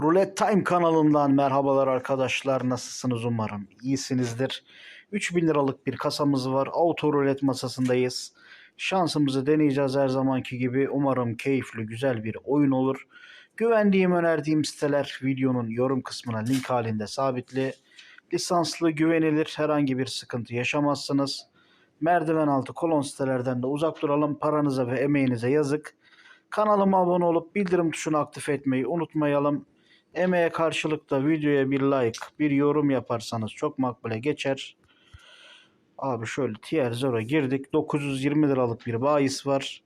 Roulette Time kanalından merhabalar arkadaşlar. Nasılsınız umarım? İyisinizdir. 3000 liralık bir kasamız var. Auto roulette masasındayız. Şansımızı deneyeceğiz her zamanki gibi. Umarım keyifli, güzel bir oyun olur. Güvendiğim, önerdiğim siteler videonun yorum kısmına link halinde sabitli. Lisanslı, güvenilir, herhangi bir sıkıntı yaşamazsınız. Merdiven altı kolon sitelerden de uzak duralım. Paranıza ve emeğinize yazık. Kanalıma abone olup bildirim tuşunu aktif etmeyi unutmayalım. Emeğe karşılık da videoya bir like, bir yorum yaparsanız çok makbule geçer. Abi şöyle tier 0'a girdik. 920 liralık bir bahis var.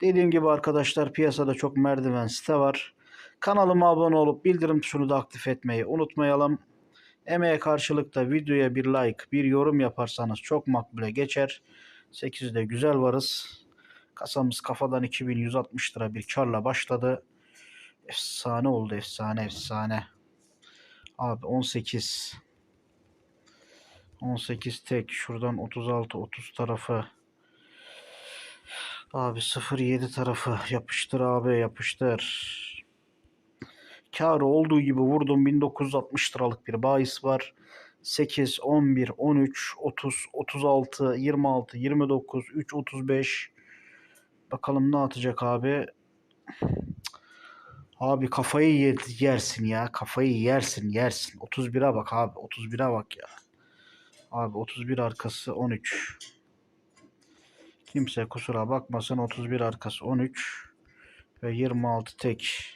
Dediğim gibi arkadaşlar piyasada çok merdiven site var. Kanalıma abone olup bildirim tuşunu da aktif etmeyi unutmayalım. Emeğe karşılık da videoya bir like, bir yorum yaparsanız çok makbule geçer. 8'de güzel varız. Kasamız kafadan 2160 lira bir karla başladı. Efsane oldu efsane efsane. Abi 18. 18 tek. Şuradan 36 30 tarafı. Abi 07 tarafı. Yapıştır abi yapıştır. Karı olduğu gibi vurdum 1960 liralık bir bahis var. 8, 11, 13, 30, 36, 26, 29, 3, 35. Bakalım ne atacak abi. Abi kafayı ye- yersin ya. Kafayı yersin yersin. 31'e bak abi. 31'e bak ya. Abi 31 arkası 13. Kimse kusura bakmasın 31 arkası 13 ve 26 tek.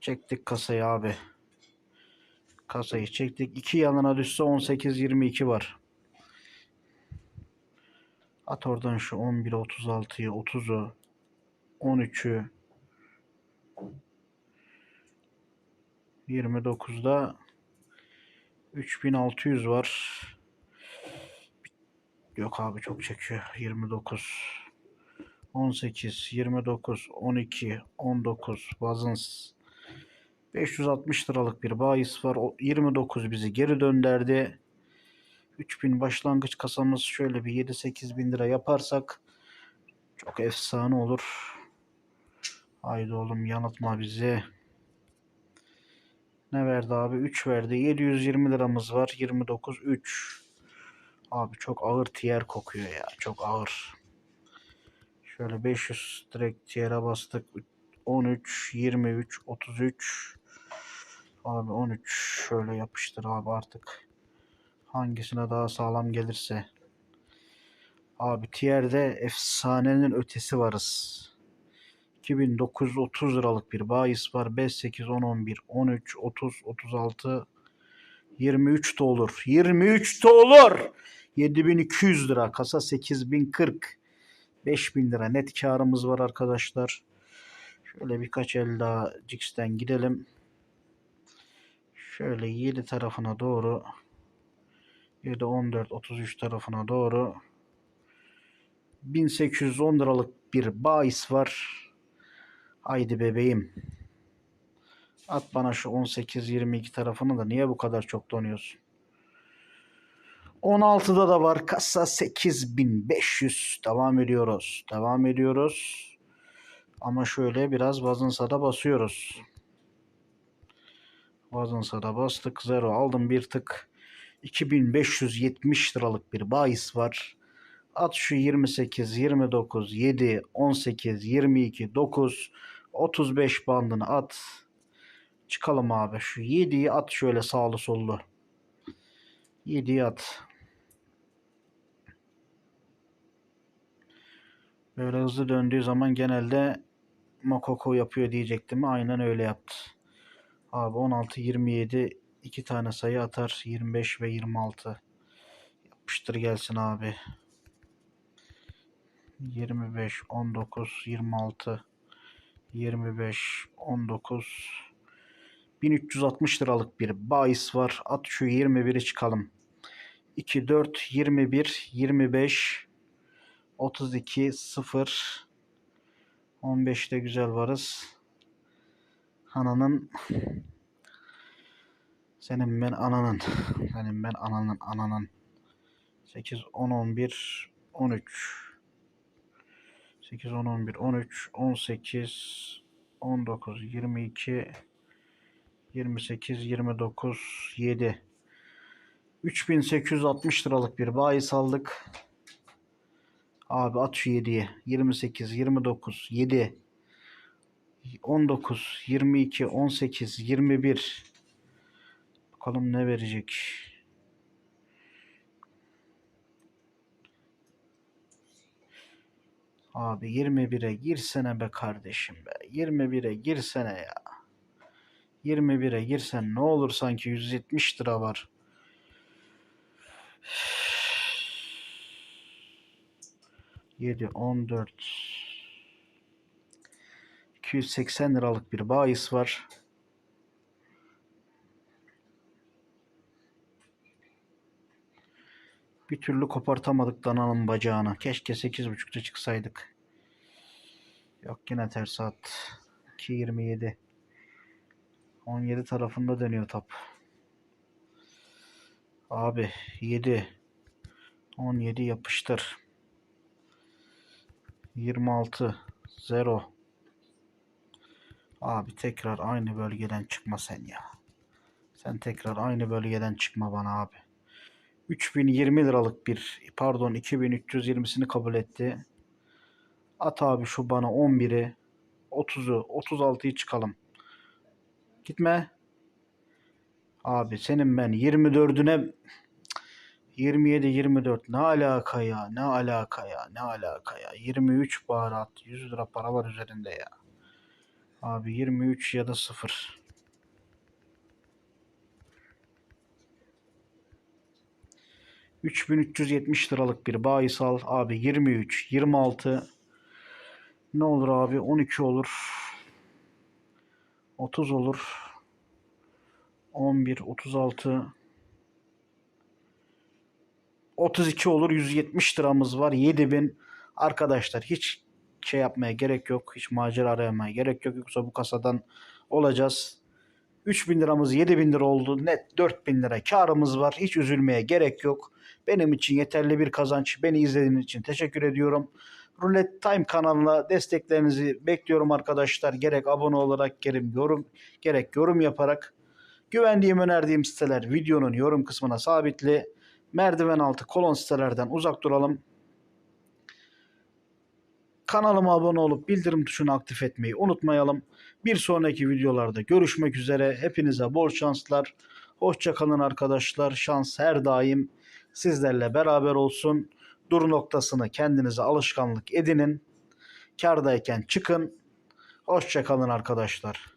Çektik kasayı abi. Kasayı çektik. İki yanına düşse 18 22 var. At oradan şu 11 36'yı 30'u 13'ü 29'da 3600 var. Yok abi çok çekiyor. 29 18 29 12 19 Bazins 560 liralık bir bahis var. O 29 bizi geri dönderdi. 3000 başlangıç kasamız şöyle bir 7-8 bin lira yaparsak çok efsane olur. Haydi oğlum yanıltma bizi. Ne verdi abi? 3 verdi. 720 liramız var. 29 3. Abi çok ağır tiyer kokuyor ya. Çok ağır. Şöyle 500 direkt tiyere bastık. 13, 23, 33. Abi 13 şöyle yapıştır abi artık. Hangisine daha sağlam gelirse. Abi tiyerde efsanenin ötesi varız. 2930 liralık bir bahis var. 5, 8, 10, 11, 13, 30, 36, 23 de olur. 23 de olur. 7200 lira. Kasa 8040. 5000 lira net karımız var arkadaşlar. Şöyle birkaç el daha Cix'ten gidelim. Şöyle 7 tarafına doğru 7, 14, 33 tarafına doğru 1810 liralık bir bahis var. Haydi bebeğim. At bana şu 18-22 tarafını da niye bu kadar çok donuyorsun? 16'da da var. Kasa 8500. Devam ediyoruz. Devam ediyoruz. Ama şöyle biraz Wazinsa'da basıyoruz. Wazinsa'da bastık. Zero aldım bir tık. 2570 liralık bir bahis var. At şu 28, 29, 7, 18, 22, 9, 35 bandını at. Çıkalım abi. Şu 7'yi at şöyle sağlı sollu. 7'yi at. Böyle hızlı döndüğü zaman genelde Mokoko yapıyor diyecektim. Aynen öyle yaptı. Abi 16, 27 iki tane sayı atar. 25 ve 26. Yapıştır gelsin abi. 25, 19, 26, 25, 19, 1360 liralık bir bahis var. At şu 21'i çıkalım. 2, 4, 21, 25, 32, 0, 15'te güzel varız. Ananın senin ben ananın. Senin ben ananın ananın. 8, 10, 11, 13. 8, 10, 11, 13, 18, 19, 22, 28, 29, 7. 3860 liralık bir bahis aldık. Abi at şu 7'ye. 28, 29, 7. 19, 22, 18, 21. Bakalım ne verecek. Abi 21'e girsene be kardeşim be. 21'e girsene ya. 21'e girsen ne olur sanki 170 lira var. Yedi, on dört. 280 liralık bir bahis var. Bir türlü kopartamadık dananın bacağını. Keşke 8.5'ta çıksaydık. Yok yine ters at. 2.27. 17 tarafında dönüyor top. Abi 7. 17 yapıştır. 26. 0. Abi tekrar aynı bölgeden çıkma sen ya. Sen tekrar aynı bölgeden çıkma bana abi. 3020 liralık bir pardon 2320'sini kabul etti. At abi şu bana 11'i 30'u 36'yı çıkalım. Gitme. Abi senin ben 24'üne 27 24 ne alaka ya ne alaka ya ne alaka ya 23 baharat 100 lira para var üzerinde ya. Abi 23 ya da 0. ...3370 liralık bir bahis al. Abi 23, 26... ...ne olur abi? 12 olur. 30 olur. 11, 36... 32 olur. 170 liramız var. 7000. Arkadaşlar hiç şey yapmaya gerek yok. Hiç macera aramaya gerek yok. Yoksa bu kasadan olacağız. 3000 liramız 7000 lira oldu. Net 4000 lira karımız var. Hiç üzülmeye gerek yok. Benim için yeterli bir kazanç. Beni izlediğiniz için teşekkür ediyorum. Roulette Time kanalına desteklerinizi bekliyorum arkadaşlar. Gerek abone olarak gerek yorum gerek yorum yaparak güvendiğim önerdiğim siteler videonun yorum kısmına sabitli. Merdiven altı kolon sitelerden uzak duralım. Kanalıma abone olup bildirim tuşunu aktif etmeyi unutmayalım. Bir sonraki videolarda görüşmek üzere. Hepinize bol şanslar. Hoşça kalın arkadaşlar. Şans her daim sizlerle beraber olsun. Dur noktasını kendinize alışkanlık edinin. Kardayken çıkın. Hoşça kalın arkadaşlar.